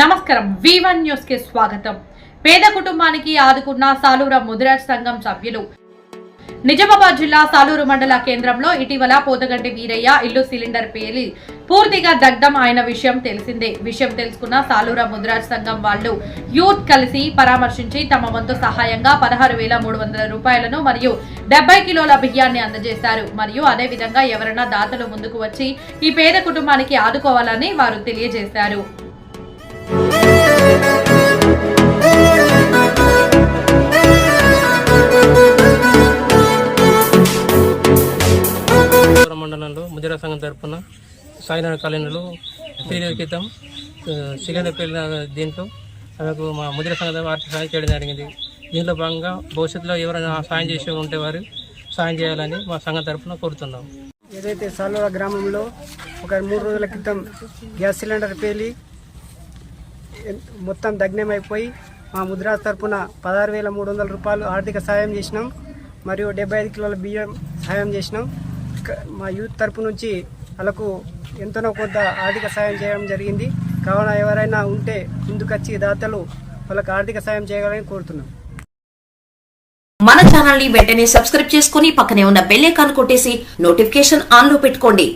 నమస్కారం. వివన్ న్యూస్కి స్వాగతం. పేద కుటుంబానికి ఆదుకున్న సాలూర ముదిరాజ్ సంఘం సభ్యులు. నిజామాబాద్ జిల్లా సాలూరు మండల కేంద్రంలో ఇటీవల పోతగంటి వీరయ్య ఇల్లు సిలిండర్ పేలి పూర్తిగా దగ్ధం అయిన విషయం తెలిసిందే. విషయం తెలుసుకున్న సాలూర ముద్రాజ్ సంఘం వాళ్ళు యూత్ కలిసి పరామర్శించి తమ వంతు సహాయంగా పదహారు వేల మూడు వందల రూపాయలను మరియు డెబ్బై కిలోల బియ్యాన్ని అందజేశారు. మరియు అదే విధంగా ఎవరైనా దాతలు ముందుకు వచ్చి ఈ పేద కుటుంబానికి ఆదుకోవాలని వారు తెలియజేశారు. మండలంలో ముద్ర సంఘం తరపున సాయినారాయణ కాలనీలో త్రీ క్రితం సిలిండర్ దీంట్లో మనకు మా ముద్ర సంఘం ఆర్థిక సాయం చేయడం జరిగింది. దీంట్లో భాగంగా భవిష్యత్తులో ఎవరైనా సాయం చేసి ఉంటే వారు సాయం చేయాలని మా సంఘం తరఫున కోరుతున్నాం. ఏదైతే సాలూర గ్రామంలో ఒక మూడు రోజుల క్రితం గ్యాస్ సిలిండర్ పేలి మొత్తం దగ్నమైపోయి మా ముద్రా తరపున పదహారు వేల మూడు వందల రూపాయలు ఆర్థిక సాయం చేసినాం. మరియు డెబ్బై ఐదు కిలోల బియ్యం సాయం చేసినాం. మా యూత్ తరపు నుంచి వాళ్ళకు ఎంతనో కొంత ఆర్థిక సాయం చేయడం జరిగింది. కావున ఎవరైనా ఉంటే ముందుకొచ్చి దాతలు వాళ్ళకు ఆర్థిక సాయం చేయాలని కోరుతున్నాం. మన ఛానల్ని వెంటనే సబ్స్క్రైబ్ చేసుకుని పక్కనే ఉన్న బెల్ ఐకాన్ కొట్టేసి నోటిఫికేషన్ ఆన్లో పెట్టుకోండి.